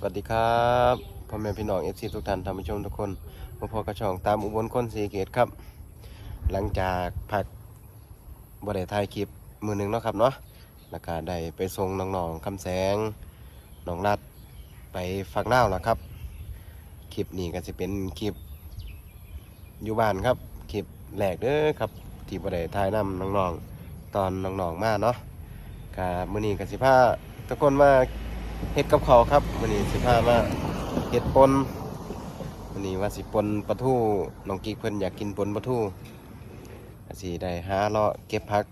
สวัสดีครับพ่อแม่พี่น้องเอฟซีทุกท่านท่านผู้ชมทุกคนมาพบกระช่องตามอุบลคนสีเกตครับ หลังจากพักบริถ่ายคลิปมือหนึ่งเนาะครับเนาะแล้วก็ได้ไปส่งน้องๆคำแสงน้องรัดไปฟักเล่าวแล้วครับ คลิปนี้ก็จะเป็นคลิปอยู่บ้านครับ คลิปแรกเด้อครับ ที่บริถ่ายนำน้องๆตอนน้องๆมาเนาะกามือนี้กสิพาทุกคนมา เฮ็ดกับเขาครับวันนี้สิพามาเฮ็ดปนวันนี้ว่าสิปนปลาทูน้องกิ๊กเพิ่นอยากกินปนปลาทูก็สิได้หาเลาะเก็บผัก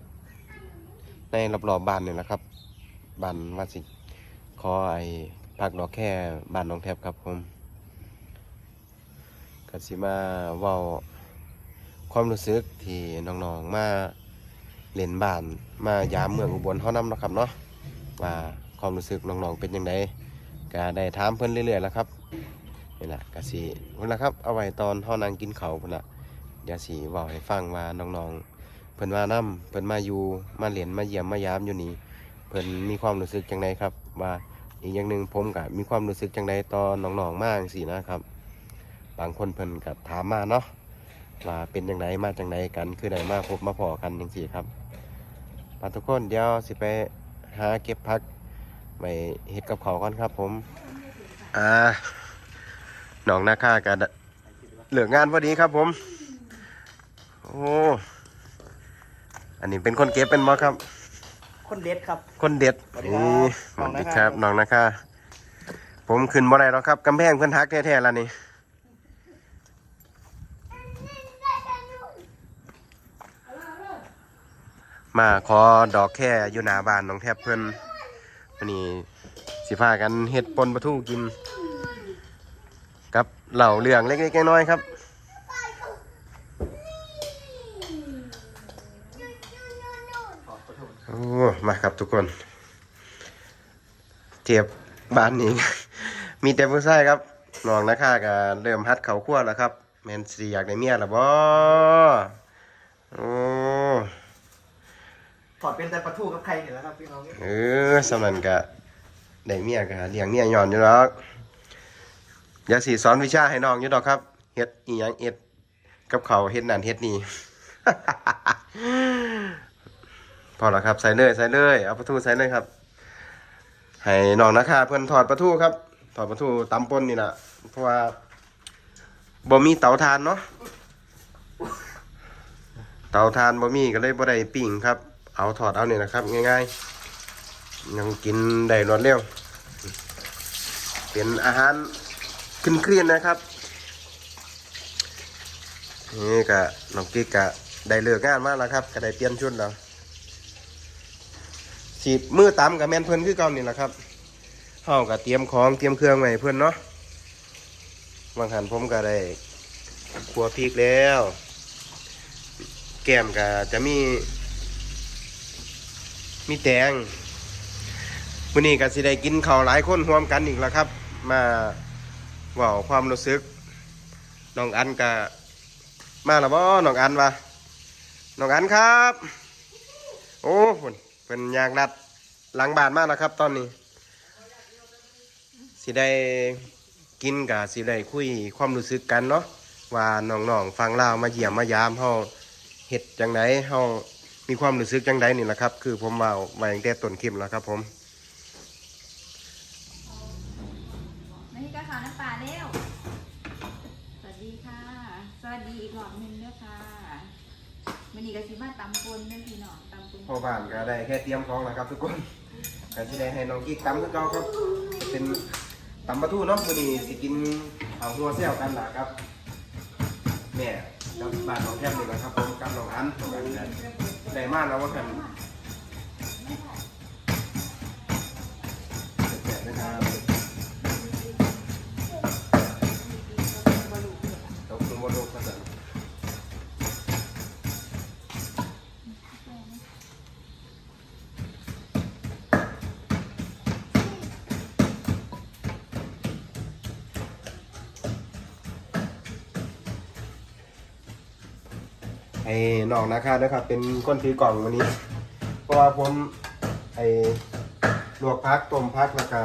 ในรอบๆบ้านนี่แหละครับบ้านว่าสิขอไอ้ผักดอกแค่บ้านน้องแทบครับผมก็สิมาเว้าความรู้สึกที่น้องๆมาเล่นบ้านมายามเมืองอุบลเฮานำเนาะครับเนาะว่า ความรู้สึกน้องๆเป็นยังไงก็ได้ถามเพิ่นเรื่อยๆแล้วครับนี่แหละก็สิพุ่นละครับเอาไว้ตอนเฮานางกินเขาวพุ่นละเดี๋ยวสิเว้าให้ฟังว่าน้องๆเพิ่นมานํเพิ่นมาอยู่มาเหรียนมาเยี่ยมมายามอยู่นี่เพิ่นมีความรู้สึกจังไดครับ ว่าอีกอย่างหนึ่งผมก็มีความรู้สึกจังไดตอนน้องๆมากสินะครับ บางคนเพิ่นก็ถามมาเนาะว่าเป็นจังไดมาจังไดกันคือได้มาพบมาพอกันจังซี่ครับปาทุกคนเดี๋ยวสิไปหาเก็บผัก ไปเฮ็ดกับเขาวก่อนครับ ผม อ่าหนองนาคากันเหลืองานพอดีครับผม โอ้ อันนี้เป็นคนเก็บเป็นมอครับ คนเด็ดครับ คนเด็ดสวัสดีครับนี่สน้อวังสนาคาดีครับน้องนาคาผมขึ้นบ่ได้หรอกครับกำแพงเพื่อนทักแท้ๆแล้วนี่มาขอดอกแค่อยู่หน้าบ้านน้องแทบเพื่อน วันนี้สิพากันเฮ็ดปนปลาทูกิน กับเหล่าเรื่องเล็กๆน้อยๆครับ โอ้ มาครับทุกคน เทียบบ้านนี้ มีแต่ผู้ชายครับน้องนะคะก็เริ่มฮัดเขาขั้วแล้วครับแมนสีอยากได้เมียแล้วบ่โอ้ ถอดเป็นแต่ปลาทูกับไข่เนี่ยแหละครับพี่น้องเออสำนันก็ได้เมียก็เลี้ยงเมียย้อนอยู่แล้วยาสีสอนวิชาให้น้องอยู่ดอกครับเฮ็ดอีหยังเอ็ดกับเขาเฮ็ดนั่นเฮ็ดนี่ พอแล้วครับใส่เลยใส่เลยเอาปลาทูใส่เลยครับ ให้น้องนะคะเพื่อนถอดปลาทูครับ ถอดปลาทูตำปนนี่แหละเพราะว่าบ่มีเตาถ่านเนาะเตาถ่านบ่มีก็เลยบ่ได้ปิ้งครับ เอาถอดเอาเนี่ยนะครับ ง่ายๆ ยังกินได้รวดเร็ว เป็นอาหารขึ้นเครียนนะครับนี่ก็น้องกิ๊กก็ได้เลิกงานมาแล้วครับก็ได้เปลี่ยนชุดแล้วสีมือตำกับแมนเพื่อนคือเก่านี่แหละครับเฮาก็เตรียมของเตรียมเครื่องไว้ให้เพื่อนเนาะบางหันผมก็ได้ครัวพริกแล้ว แก้มก็จะมี มีแตงมื้อนี้ก็สิได้กินข้าวหลายคนรวมกันอีกแล้วครับ มาเว้าความรู้สึกน้องอันก็มาแล้วบ่น้องอันวะน้องอันครับ โอ้เพิ่นเพิ่นยากนัดหลังบ้านมาแล้วครับ ตอนนี้ สิได้กินกับสิได้คุยความรู้สึกกันเนาะว่าน้องๆฟังเล่ามาเยี่ยมมายามเฮาเฮ็ดจังไดเฮา มีความรู้สึกจังไดนี่แหละครับ คือผมเว่าไว้ตั้งแต่ต้นคลิปแล้วครับ ผมไม่ก็ข่าวน้ำปลาแล้ว สวัสดีค่ะ สวัสดีอีกรอบหนึงด้วยค่ะมันนี้ก็สิมาตำปนนั่นพี่น้องตำปนพ่อบ้านก็ได้แค่เตรียมของแล้วครับ ทุกคนก็สิได้ให้น้องกิ๊กตำคือเก่าครับ เป็นตำปลาทูเนาะมื้อนี้สิกินเอาหัวเสี่ยวกันล่ะครับแม่กับบ้านน้องแทบนี่แหละครับผมกับน้องอันน้องอันได้ ได้มากแล้วว่ากัน น้องนะคะนะครับ เป็นคนถือกล่องวันนี้ เพราะว่าผมไอ้ลวกพักต้มพักแล้วก็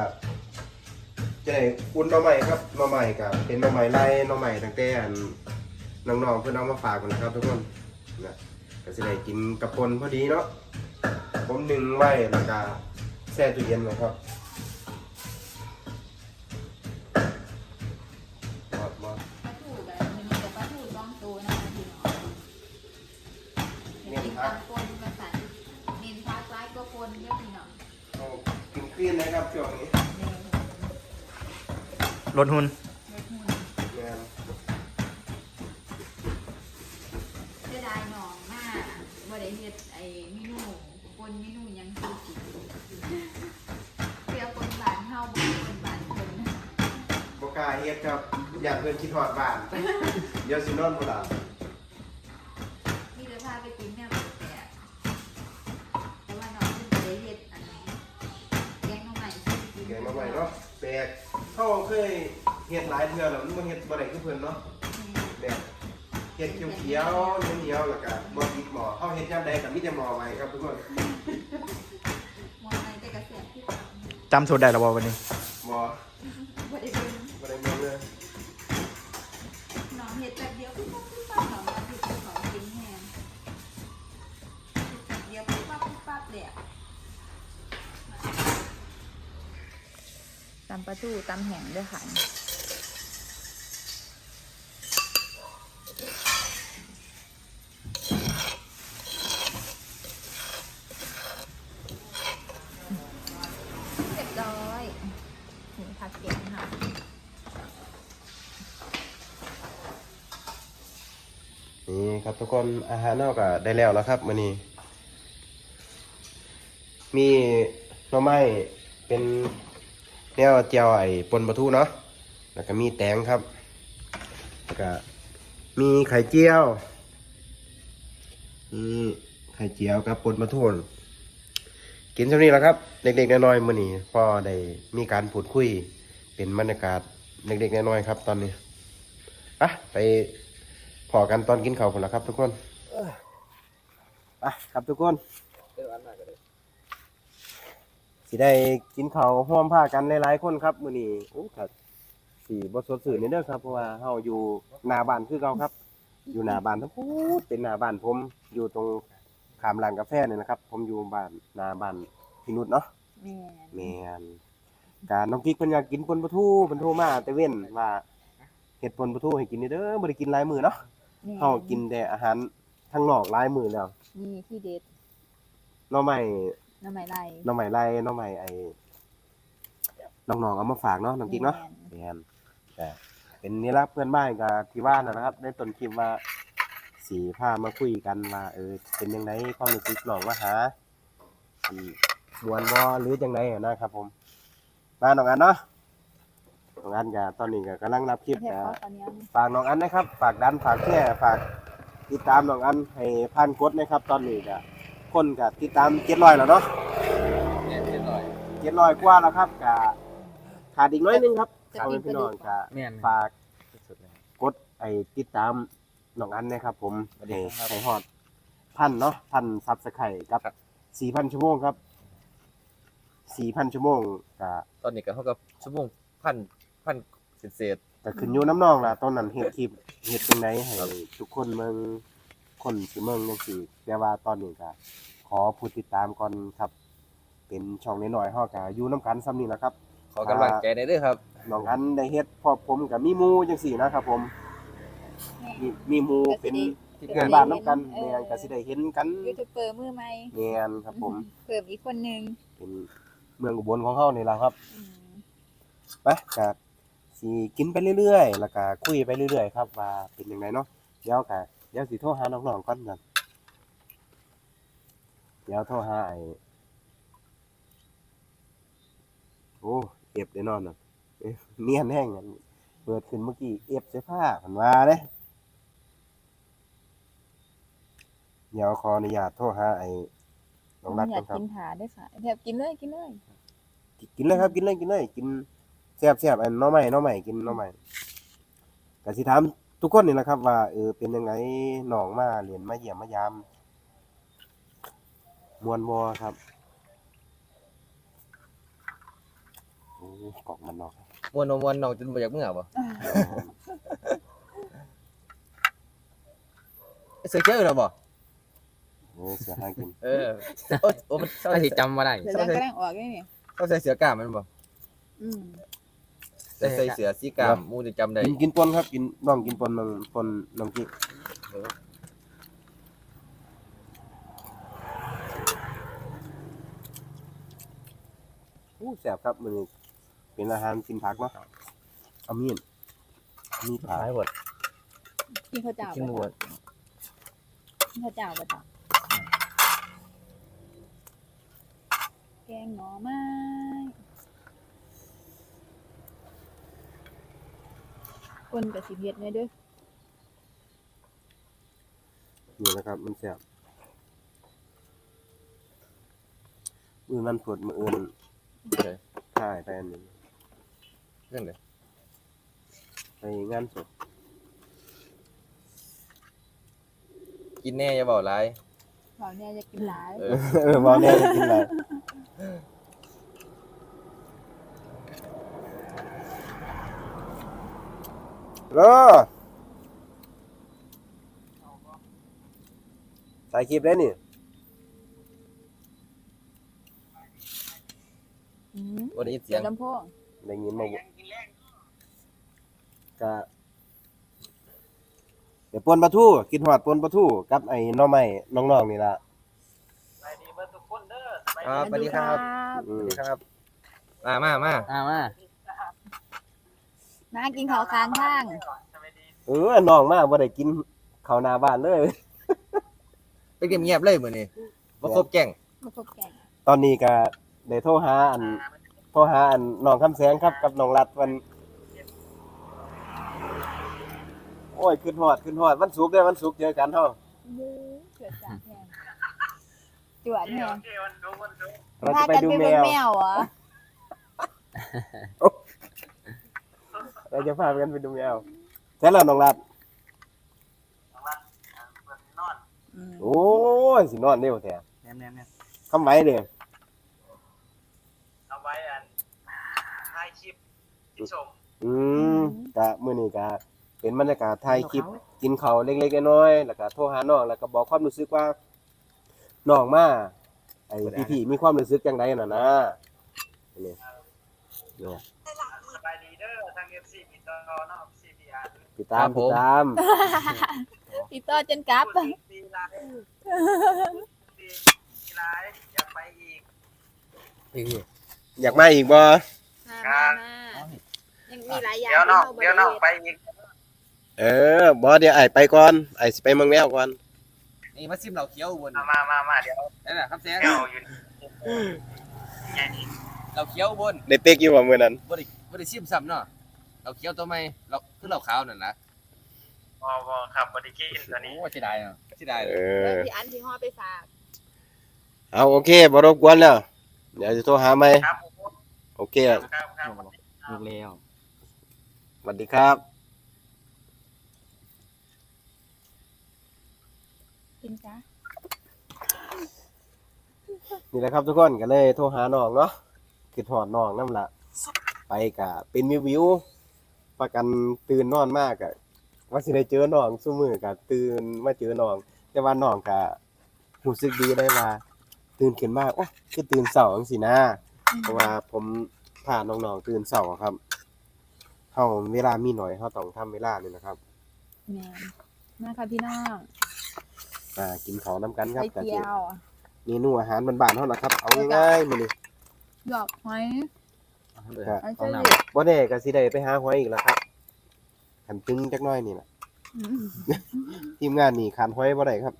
จะได้อุ่นหน่อใหม่ครับหน่อใหม่กับเป็นหน่อใหม่ไล่หน่อใหม่ตั้งแต่อันน้องๆเพื่อนเอามาฝากกันนะครับทุกคนนะก็จะได้กินกับปนพอดีเนาะผมหนึ่งไว้แล้วก็แช่ตู้เย็นไว้ครับ ล็ดหุ่นแม่นเสียดายหนองมากว่าได้เฮ็ดไอ้เมนูปนเมนูหยังคือกินเสียปนบานเฮาบ่ปนบานคนนะบกล้าเฮ็ดครับ อยากเพื่อนคิดฮอดบ้าน เดี๋ยวสินอนบ่หลับมีแต่พาไปกินแนวแปลกๆแต่ว่าน้องเพิ่นบ่ได้เฮ็ดอันนี้แกงหน่อไม้ให้กินแกงมาใหม่เนาะแปลก เขาเคยเฮ็ดหลายเทื่อแล้วมันบ่เฮ็ดบ่ได้คือเพิ่นเนาะแบบเฮ็ดเขียวๆเหนียวๆแล้วก็บ่ติดหม้อเฮาเฮ็ดยามใดก็มีแต่หม้อไว้ครับทุกคน มองในแต่กระแสที่ตามจำสูตรได้หรอวะวันนี้ ตำประตูตำแห้งด้วยค่ะเรียบร้อยนี่ผักเก็บค่ะนี่ครับทุกคนอาหารเฮาก็ได้แล้วแล้วครับมื้อนี้มีหน่อไม้เป็น แนวเจียวไอ้ปนปลาทูเนาะแล้วก็มีแตงครับแล้วก็มีไข่เจียวนี่ไข่เจียวกับปนปลาทูกินเท่านี้แล้วครับ เด็กๆน้อยๆมื้อนี้พ่อได้มีการพูดคุย เป็นบรรยากาศเด็กๆน้อยๆครับ ตอนนี้อะไปพอกันตอนกินข้าวพุ่นละครับ ทุกคนไปครับทุกคน สิได้กินข้าวร่วมผ้ากันหลายๆคนครับมื้อนี้โอ้ครับสีบ่สดชื่นนี่เด้อครับเพราะว่าเฮาอยู่หน้าบ้านคือเก่าครับ อยู่หน้าบ้านทั้งพูดเป็นหน้าบ้านผมอยู่ตรงขามร้านกาแฟนี่นะครับ ผมอยู่บ้านหน้าบ้านพี่นุชเนาะแม่แม่นการน้องกิ๊กเพิ่นอยากกินปนปลาทูเพิ่นโทรมาแต่เว้นว่าเฮ็ดปนปลาทูให้กินนี่เด้อบ่ได้กินหลายมื้อเนาะเฮากินแต่อาหารทางนอกหลายมื้อแล้วนี่ที่เด็ดหน่อไม้ น้ำไหมไรหน้องใหม่ไล่หน้องใหม่ไอ้น้องๆเอามาฝากเนาะน้องกิ๊กเนาะแม่นแต่เป็นนี่ละเพื่อนบ้านกับที่บ้านนะนะครับในต้นคลิปว่าสีพามาคุยกันว่าเออ เป็นยังไงความรู้สึกน้องมาหาอืมมวนบ่หรือจังไดอะนะครับ ผม มาน้องอันเนาะน้องอันก็ตอนนี้ก็กำลังรับคลิปเทียบก็เขาตอนนี้ฝากน้องอันนะครับ ฝากดันฝากแช่ฝากติดตามน้องอันให้พันกดนะครับ ตอนนี้ก็ คนก็ติดตาม700แล้วเนาะเจ็ดร้อยกว่าแล้วครับกะขาดอีกน้อยหนึงครับเอาเป็นพี่น้องกะแม่นฝากกดไอ้ติดตามน้องอันนะครับ ผมสวัสดีให้ครับให้ฮอดพันเนาะพันซับสไครต์กับสี่พันชั่วโมงครับสี่พันชั่วโมงกะตอนนี้ก็เท่ากับชั่วโมงพันพันเศษก็ขึ้นอยู่น้ำนองล่ะตอนนั้นเฮ็ดคลิปเฮ็ดจังไดให้ทุกคนเมือง คนสิเมืองจังซี่แต่ว่าตอนนี้ก็ขอผู้ติดตามก่อนครับ เป็นช่องน้อยๆเฮาก็อยู่นํกันซ้ำนี้ล่ะครับๆขอกำลังใจได้เด้วยครับน้องอันได้เฮ็ดพอผมกับมีหมูจังสี่นะครับ ผม มีมีหมูเป็นที่เพื่งาอนนบ้านน้ำกันแม่นก็สิได้เห็นกันยูทูบเบอร์มือใหม่แม่นครับ ผมเพิ่มอีกคนหนึงเป็นเมืองอุบลของเฮานี่ล่ะครับอืมไปก็สิกินไปเรื่อยๆ แล้วก็คุยไปเรื่อยๆ ครับว่าเป็นจังไดเนาะเดี๋ยวก็ เดี๋ยวสิโทรหาน้องๆก่อนกันเดี๋ยวโทรหาไอ้โอ้เอฟได้นอนน่ะเอ๊ะเนียนแห้งอะเปิดขึ้นเมื่อกี้เอฟเสื้อผ้าเพิ่นว่าเด้เดี๋ยวขออนุญาตโทรหาไอ้น้องรักอก่ยาอกนครับ กินถาด้วยค่ะแทบกินเลยกินเลยกินเลยครับกินเลยกินเลยกินแซ่บแซ่บอันหน้อใหม่น้อใหม่กินหน้อใหม่ก็สิถาม ทุกคนนี่แหละครับ ว่าเออเป็นยังไงน้องมาเรียนมาเยี่ยมมายามมวนบ่ครับโอ้กล่องมันนอกมวนเอามวนน้องจนบ่อยากเมื่อบ่เสือเจ้าเหรอบ่เออเสือหากินเออโอ้โอ้มันเศร้าถ้าใส่สิจำบ่ได้เดี๋ยวจะกำลังออกนี่นี่เศร้าใส่เสือกล้ามมันบ่อืม แต่ใส่เสือสีกล้ามหมูจะจำได้กินกินปนครับ กินน้องกินปนมันปนน้องกิ๊กอู้แซ่บครับมันเป็นอาหารกินผักเนาะเอามีดมีดผักหายหมดกินข้าวเจ้ากินหมบ่ดกินข้าวเจ้าบ่จ้ะแกงหน่อไม้ คนกับสิเฮ็ดแม่เด้อนี่นะครับ มันแซ่บมือมันผดมืออื่นเลยใช่ไปอันหนึงเรื่องเลยไปงานศพกินแน่อย่าบอกหลายเราเนี่ยจะกินหลาย เออ เออบอกแน่จะกินอะไร เออถ่ายคลิปได้นี่อืมบ่ได้ยินเสีเสียยงงลำโพงได้ยินมาบ่กะเดี๋ยวปนปลาทูกินหอดปนปลาทูกับไอ้หน้อไม้น้องๆนี่ล่ะอ่าสวัสดีครับอืสวัมสดีครับ มามามาอ่ามา มากินข้าวค้างข้างเออน้องมาบ่ได้กินข้าวหน้าบ้านเลย เป็นเงียบๆเลยมื้อนี้บ่ครบแจ้งมาพบแกงตอนนี้ก็ได้โทรหาอันโทรหาอันน้องคำแสงครับ กับน้องรัดวัน โอ้ยขึ้นฮอดขึ้นฮอดวันศุกร์เด้อวันศุกร์เจอกันเฮาบู๊เกิดจากแทนจวดแทนเราพาจะไปกันดูไปแมเบิ่งว แมวเหรอ เราจะพากันไปดูแมวใช่แล้วน้องรัดอืมโอ้ยสินอนเร็วแท้แนมแนมแนมคำไว้เด้อเอาไว้อันถ่ายคลิปที่ชมอืมกะมื้อนี้ก็เป็นบรรยากาศถ่ายคลิปกินข้าวเล็กๆน้อยๆแล้วก็โทรหาน้องแล้วก็บอกความรู้สึกว่าน้องมาไอ้พี่ๆมีความรู้สึกจังไดน่ะนะนี่เนี่ย สบายดีเด้อทาง FC ปิด ต่อเนาะ CPR ติดตาม ติดตามพี่ต่อจนกลับดีหลายดีหลายอยากไปอีก อยากมาอีกบ่มามามายังมีหลายอย่างเดี๋ยวน้องที่ราบ่เดี๋ยวน้องได้ไปอีกเออบ่เดี๋ยวไอ้ไปก่อนไอ้สิไปเมืองแมวก่อนนี่มาซิมเหล้าเขียวอุบนมามามามาเดี๋ยวนั่นน่ะครับแซงเดี๋ยวอยู่ไงนี่เหล้าเขียวอุบนได้เป๊กอยู่บ่มื้อนั้นบ่ได้บ่ได้ซิมซ้ำเนาะ เหล้าเขียวตัวใหม่เหล้าคือเหล้าขาวนั่นนะพอพอครับบริกินตอนนี้โอ้เสียดายเนาะเสียดายเลเอยแล้วอพี่อันที่ห่อไปฝากเอาโอเคบ่รบกวนแล้วเดี๋ยวจะโทรหาใหม่ครับผมโอเคครับครับครับลูกแล้วสวัสดีครับกินจ้ะนี่แหละครับทุกคนก็เลยโทรหาน้องเนาะคิดฮอดน้องนํล่ะไปก็เป็นวิววิว ประกันตื่นนอนมากก็ว่าสิได้เจอน้องซุมื้อก็ตื่นมาเจอน้อง แต่ว่าน้องก็รู้สึกดีได้ว่า ตื่นขึ้นมาโอ้คือตื่นเช้าจังซี่นะเพราะว่าผมพาน้องๆตื่นเช้าครับเฮาเวลามีน้อยเฮาต้องทำเวลานี่นะครับแม่นมาค่ะพี่น้องอ่ากินข้าวนํกันครับไข่ก็เจีสิยวเมนูอาหารบ้านๆเฮาล่ะครับ เอาง่ายๆมื้อนี้หยอกหอย ก็อันห้องเชน้อรี่บ่แน่ก็สิได้ไปหาหอยอีกแล้วครับคันตึงจักหน่อยนี่ล่ะอืมทีมงานนี่ขาดหอยบ่ได้ครับ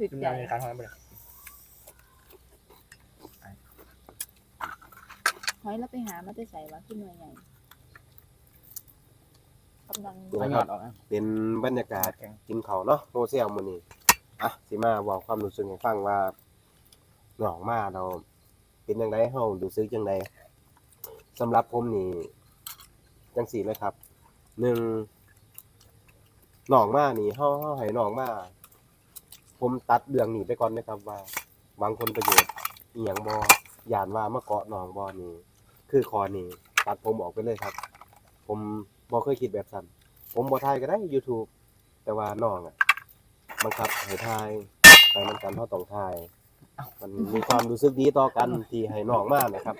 ติดำใจ มีการห้องบ่ได้หอยแล้วไปหามาได้ใส่วะขึ้นหน่วยใหญ่กำลังเอาหยอดออกนะเป็นบรรยากาศกินข้าวเนาะโมเซลมื้อนี้อะสิมาเว้าความรู้สึกให้ฟังว่าน้องมาเรา เป็นจังไดเฮารู้สึกจังไดสำหรับผมนี่จังซี่เลยครับหนึ่งหนองมานี่เฮาเฮาให้น้องมาผมตัดเรื่องนี้ไปก่อนนะครับว่าหวังผลประโยชน์อีหยังบ่ยานว่ามาเกาะหนองบ่นี่คือคอนี่ตัดผมออกไปเลยครับ ผมบ่เคยคิดแบบนั้นผมบ่ถ่ายก็ได้ YouTube แต่ว่าน้องอะบังคับให้ถ่ายไปนกันเฮาต้องถ่าย มันมีความรู้สึกดีต่อกันที่ให้น้องมานะครับ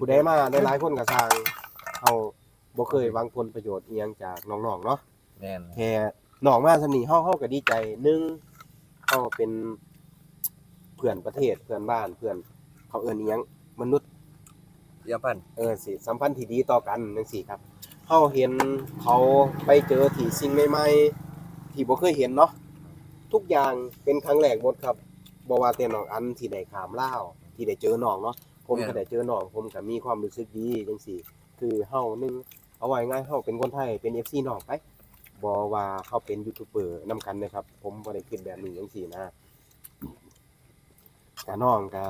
ผู้ใดมาหลายๆคนก็สร้างเฮาบ่เคยหวังผลประโยชน์อีหยังจากน้องๆเนาะแม่นแค่น้องมาสนิทเฮาเฮาก็ดีใจหนึ่งเฮาเป็นเพื่อนประเทศเพื่อนบ้านเพื่อนเขาเอิ้นอีหยังมนุษย์ เยี่ยมพันเออสิสัมพันธ์ที่ดีต่อกันจังซี่ครับเฮาเห็นเขาไปเจอที่สิ่งใหม่ๆที่บ่เคยเห็นเนาะทุกอย่างเป็นครั้งแรกหมดครับ บ่ว่าแต่น้องอันที่ได้ขามลาวที่ได้เจอน้องเนาะผมก็ได้เจอน้องผมก็มีความรู้สึกดีจังซี่คือเฮาหนึงเอาไว้ง่ายเฮาเป็นคนไทยเป็น FC น้องไปบ่ว่าเขาเป็นยูทูบเบอร์นํกันนะครับ ผมบ่ได้คิดแบบนี้จังซี่นะกะน้องก็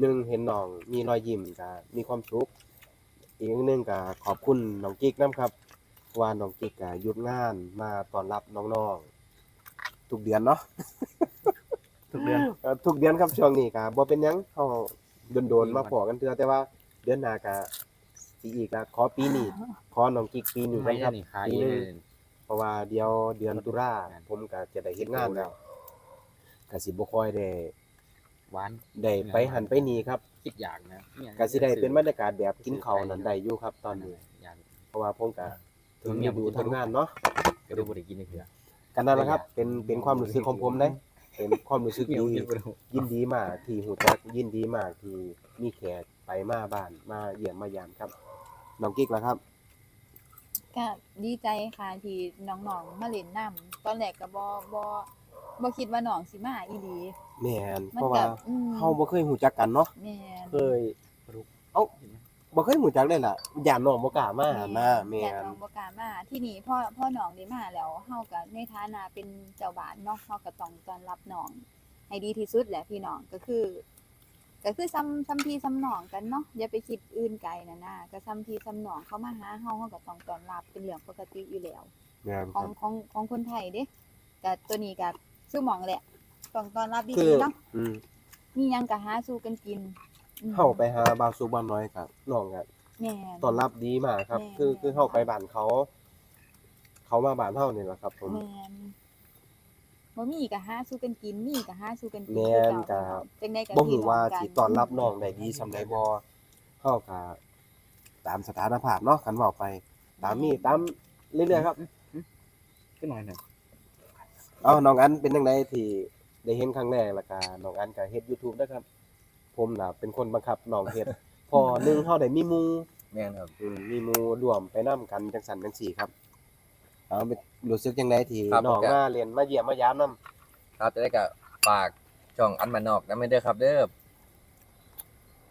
หนึ่งเห็นน้องมีรอยยิ้มก็มีความสุขอีกอย่างหนึงก็ขอบคุณน้องกิ๊กนํครับว่าน้องกิ๊กก็หยุดงานมาต้อนรับน้องๆทุกเดือนเนาะ ทุกเดือนเอ่อทุกเดือนครับช่วงนี้ก็บ่เป็นหยังเฮาโดนๆมาพอกันเทื่อแต่ว่าเดือนหน้าก็สิอีกก็ขอปีนี้ขอน้องกิ๊กปีนี้กันครับปีหนึงเพราะว่าเดี๋ยวเดือนตุลาผมก็จะได้เฮ็ดงานแล้วก็สิบ่ค่อยได้หวานได้ไปหันไปนี่ครับคิดอย่างนะเนี่ยก็สิได้เป็นบรรยากาศแบบกินข้าวนั่นได้อยู่ครับ ตอนนี้ อย่าง เพราะว่าผมก็ถึงฤดูทำงานเนาะก็ดูบ่ได้กินเลยเถื่อกันนั่นแหละครับ เป็นเป็นความรู้สึกของผมเด้ เป็นความรู้สึกเหี่ยวดีกินบ่ได้ยินดีมากที่หูจักยินดีมากที่มีแขกไปมาบ้านมาเยี่ยมมายามครับน้องกิ๊กล่ะครับก็ดีใจค่ะที่น้องๆมาเล่นน้ำตอนแรกก็บ่บ่บ่คิดว่าน้องสิมาอีหลีแม่นมัเพนราะก็ว่าอืมเฮาบ่เคยหูจักกันเนาะแม่นเคยเอ้า บ่เคยหูจักเลยล่ะย่านน้องบ่กล้ามานะแม่แต่นน้องบ่กล้ามาที่นี่พ่อพ่อน้องได้มาแล้วเฮาก็ในฐานะเป็นเจ้าบ้านเนาะเฮาก็ต้องต้อนรับน้องให้ดีที่สุดแหละพี่น้องก็คือ ก็คือซ้ำซ้ำพี่ซ้ำน้องกันเนาะอย่าไปคิดอื่นไกลนะนะก็ซ้ำพี่ซ้ำน้องเขามาหาเฮาเฮาก็ต้องต้อนรับเป็นเรื่องปกติอยู่แล้ว แม่นขคอรังบ ของของคนไทยเด้ก็ตัวนี้ก็สู้หมองแหละต้องต้อนรับคืดีอๆเนาะอืมมีหยังก็หาสู้กันกินอืม เฮาไปหาบาวสุบ้านน้อยครับน้องก็แม่นต้อนรับดีมากครับ แม่นคือคือเฮาไปบ้านเขา เขามาบ้านเฮานี่แหละครับ ผม แม่นบ่มีก็หาสู้กันกิน มีก็หาสู้กันกินแม่นคือเก่าก็จังได๋ก็บ่พี่ฮู้ว่ากัสิต้อนรับน้องได้ดีสำใดบ่เฮาก็ตามสถานภาพเนาะคันเว้าไป ตามนี้ตามเรื่อยๆครับขึ้นหน่อยหนึ่งเอ้าน้องอันเป็นจังไดที่ได้เห็นครั้งแรกแล้วก็น้องอันก็เฮ็ด YouTube นะครับ ผมน่ะเป็นคนบังคับน้องเฮ็ด พอหนึงเฮาได้มีหมู่แม่นครับ อืมมีหมู่ร่วมไปนํกันจังซั่นจังซี่ครับเอาเป็นรู้สึกจังไดที่ครับน้องผมก็ มาเรียนมาเยี่ยมมายามนํครับจะได้กับฝากช่องอันมานนอกนะไม่เด้อครับ เด้อ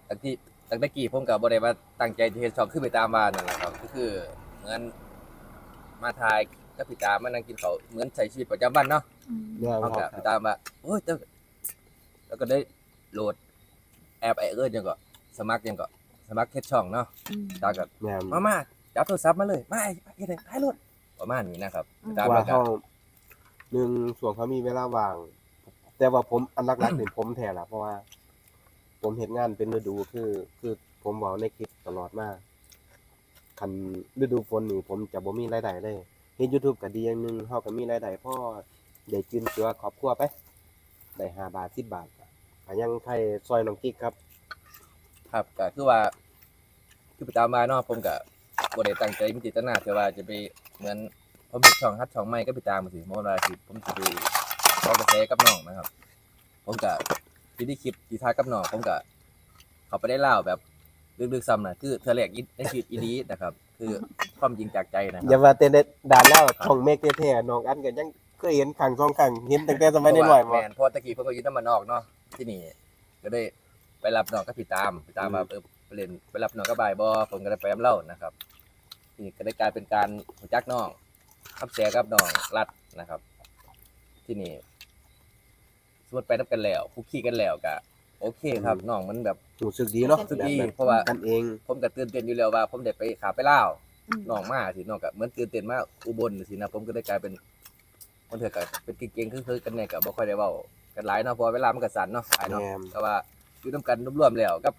ตั้งที่ตั้งแต่กี้ผมกับบ่ได้ว่าตั้งใจที่เฮ็ดช่องขึ้นไปตามบ้านนั่นแหละครับ ก็คือเหมือนมาถ่ายกับพี่ตามมานั่งกินข้าวเหมือนใช้ชีวิตประจำวันเนาะอืมแม่นเขาคก็รับพี่ตามว่าโอ้ยเจ้าแล้วก็ได้โหลด แอปไอเอิร์นยังก็สมัครยังก็สมัครเฮ็ดช่องเนาะอืมตามกับแม่นมามาจับโทรศัพท์มาเลยมาไอ้เฮ็ดให้ถ่ายรถประมาณนี้นะครับตามว่าแล้วก็เขาหนึ่งส่วนเขามีเวลาว่าง แต่ว่าผมอันหลักๆนี่ผมแท้ละเพราะว่า ผมเห็นงานเป็นฤดูคือ คือผมเว้าในคลิปตลอดมาคันฤดูฝนนี่ผมจะบ่มีรายได้เลยเฮ็ด YouTube ก็ดีอย่างหนึงเฮาก็มีรายได้พอได้กินเสือครอบครัวไปได้5บาท10บาทก็ ยังใครซอยน้องกิ๊กครับ ครับก็คือว่าคือไปตามมาเนาะผมก็บ่ได้ตั้งใจมีเจตนาแต่ว่าจะไปเหมือนผมเฮ็ดช่องฮัดช่องใหม่ก็ไปตามมาสิบ่ว่าสิผมสิไปขอกระแสกับน้องนะครับ ผมก็ที่ได้คลิปที่ถ่ายกับน้องผมก็เขาไปได้เล่าแบบลึกๆซ้ำน่ะคือเธอแรกในชีวิตอีดีนะครับ คือความจริงจากใจนะคอย่ารับว่าแต่ในด่านแล้วช่องเมกแท้ๆน้องอันก็ยังเคยเห็นครั้งสองครั้งเห็นตั้งแต่สมัยน้อยๆแมบ่นเพราะตะกี้เพิ่นก็อยู่นำมานนอกเนาะ ที่นี่ก็ได้ไปรับน้องกับพี่ตามพี่ตามมาเออไปเล่นไปรับน้องกับบ่ายบ่ผมก็ได้ไปนํเล่านะครับนี่ก็ได้กลายเป็นการรู้จักน้องขับแสกับน้องรัดนะครับ ที่นี่สมมติไปนับกันแล้วคุกคีกันแล้วก็โอเคครับน้องมันแบบรู้สึกดีเนาะรู้สึกแบบดีนั้นเพราะว่ากันเอง ผมก็ตื่นเต้นอยู่แล้วว่า ผมได้ไปขาไปเล่าวอืมน้องมาสิน้องก็เหมือนตื่นเต้นมาอุบลสินะผมก็ได้กลายเป็น คนเถื่อก็เป็นเก่งๆคือๆกันแน่ก็บ่ค่อยได้เว้ากันหลายเนาะเพราะว่าเวลามันก็สั้นเนาะไอ้เนาะแม่น แต่ว่าอยู่นํกันรวมๆแล้วกับ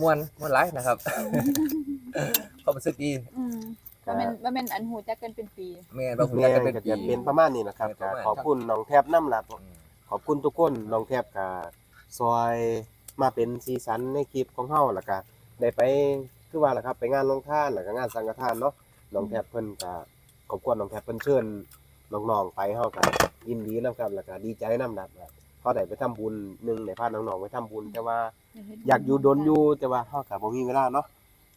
ม่วนม่วนหลายนะครับ ความรู้สึกดีอืมว่าแม่นว่าแม่นอันหูจักกันเป็นปีแม่นบ่ฮู้แม่จักก็กันเป็นจะปี เป็นประมาณนี้นะครับเป็นประก็มาณขอบคุณน้องแทบน้ำหลับอืมขอบคุณทุกคนน้องแทบก็ซอยมาเป็นสีสันในคลิปของเฮาแล้วก็ได้ไปคือว่าล่ะครับไปงานลงทานแล้วก็งานสังฆทานเนาะน้องแทบเพิ่นก็ขอบคุณน้องแทบเพิ่นเชิญ น้องๆไปเฮาก็ยินดีนํครับแล้วก็ดีใจนำดับพอได้ไปทำบุญหนึงได้พาน้องๆไปทำบุญแต่ว่าอยากอยู่ดนอยู่แต่ว่าเฮาก็บ่มีเวลาเนาะ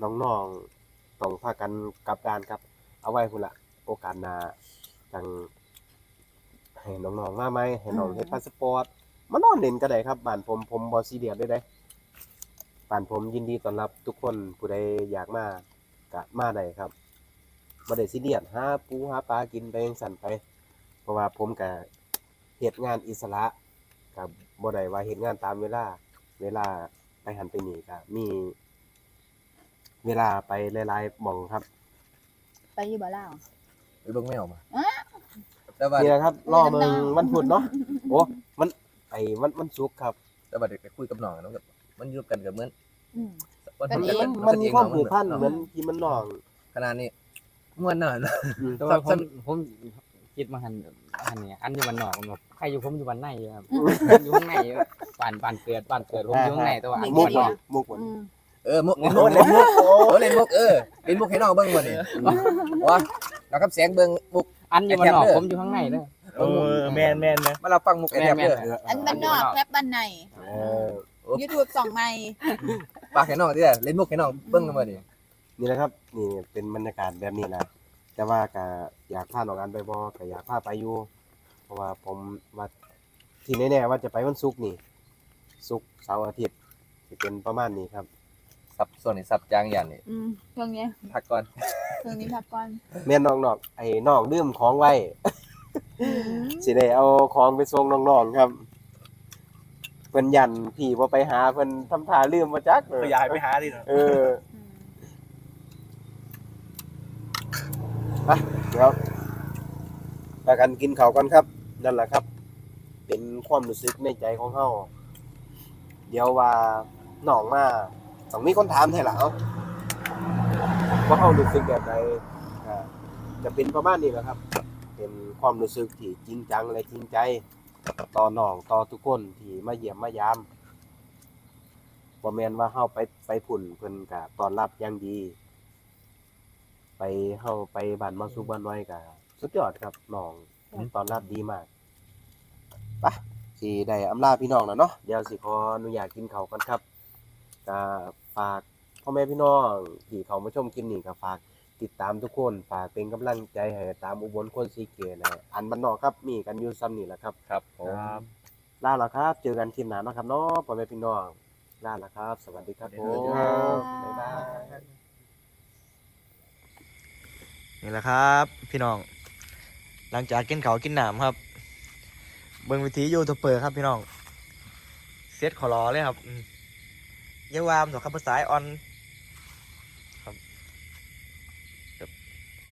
น้องๆต้องพากันกลับด้านครับ เอาไว้พุ่นละโอกาสหน้าจังให้น้องๆมาไหมให้น้องอืมเฮ็ดพาสปอร์ตมานอนเล่นก็ได้ครับบ้านผมผมบ่ซีเรียสเลยเด้บ้านผมยินดีต้อนรับทุกคนผู้ใดอยากมาก็มาได้ครับ บ่ได้ซีเรียสหาปูหาปลากินไปจังซั่นไป เพราะว่าผมก็เฮ็ดงานอิสระก็บ่ได้ว่าเฮ็ดงานตามเวลา เวลาไปหันไปนี่ก็มี เวลาไปหลายๆหม่องครับ ไปอยู่บ่ล่าวไปเบิ่งแมวมาอ๊ะแต่ว่านี่แหละครับรอเบิ่งเออวันพุธเนาะโอ้มันไอ้วันวันศุกร์ครับ แต่ว่าเด็กไปคุยกับน้องนะมันอยู่กันกับเหมือนอืม วันก็พุธดีกัมันนมีความผูกพันเหมือนที่มันน้อง ขนาดนี้ ม่วนหน่อยอืมแต่ว่าผมผมคิดมาหันหันเนี่ยอันอยู่บ้านนอกผมแบบใครอยู่ผมอยู่บ้านในอยู่ครับอยู่ข้างในอยู่บ้านบ้านเกิดบ้านเกิดผมอยู่ข้างในแต่ว่าอันอมุยู่กบ้านนบ่อก มุกบ่อืมเออมุกโอ้เล่นมุกโอ้โอ้เล่นมุกเออเล่นมุกให้น้องเบิ่งบ่นี่ว่าแล้วกับแสงเบิ่งมุก อันอยู่บ้านนอกแอบเด้อผมอยู่ข้างในเด้อ เออแมนแมนนะมาเราฟังมุกไอ้แทบเด้อเอออันบ้านนอกแคปบ้านในเออ YouTube สองไม้ปากให้น้องเด้อเล่นมุกให้น้องเบิ่งกันบ่นี่ นี่แหละครับนี่เป็นบรรยากาศแบบนี้นะแต่ว่าก็อยากพาน้องอันไปบ่ก็อยากพาไปอยู่เพราะว่าผมว่าที่แน่ๆว่าจะไปวันศุกร์นี่ศุกร์เสาร์อาทิตย์สิเป็นประมาณนี้ครับสับส่วนนี้สับจางอย่างนี่อืมช่วงเนี้ยพักก่อนช่วงนี้พักก่อนแม่นน้องๆไอ้น้องลืมของไว้สิได้เอาของไปส่งน้องๆครับเพิ่นยันพี่บ่ไปหาเพิ่นทำท่าลืมมาจักเออขยายไปหาดิเนาะเออไป เดี๋ยวพากันกินข้าวกันครับ นั่นแหละครับ เป็นความรู้สึกในใจของเฮาเดี๋ยวว่าหนองมาต้องมีคนถามให้ล่ะเอาว่าเฮารู้สึกแบบใดจะเป็นประมาณนี้แหละครับ เป็นความรู้สึกที่จริงจังและจริงใจ ต่อน้องต่อทุกคนที่มาเยี่ยมมายามบ่แมนว่าเฮาไปไปผุ่นเพิ่นก็ต้อนรับอย่างดี เฮาไปบ้านมาสุบ้านน้อยก็สุดยอดครับน้องต้อนรับดีมากไปสิได้อำลาพี่น้องแล้วเนาะเดี๋ยวสิขออนุญาตกินข้าวก่อนครับก็ฝากพ่อแม่พี่น้องที่เขามาชมคลิปนี้ก็ฝากติดตามทุกคนฝากเป็นกำลังใจให้ตามอุบลคนสีเกตนะอันบ้านนอกครับมีกันอยู่ซ้ำนี่แหละครับครับผมลาแล้วครับ เจอกันคลิปหน้าเนาะครับเนาะพ่อแม่พี่น้องลาแล้วครับ สวัสดีครับผมบ๊ายบาย นี่แหละครับ พี่น้อง หลังจากกินเขากินหนามครับ เบิ้งวิธียูทูบเปอร์ครับพี่น้องเซตขอรอเลยครับเยาวามสองคำภาษาออน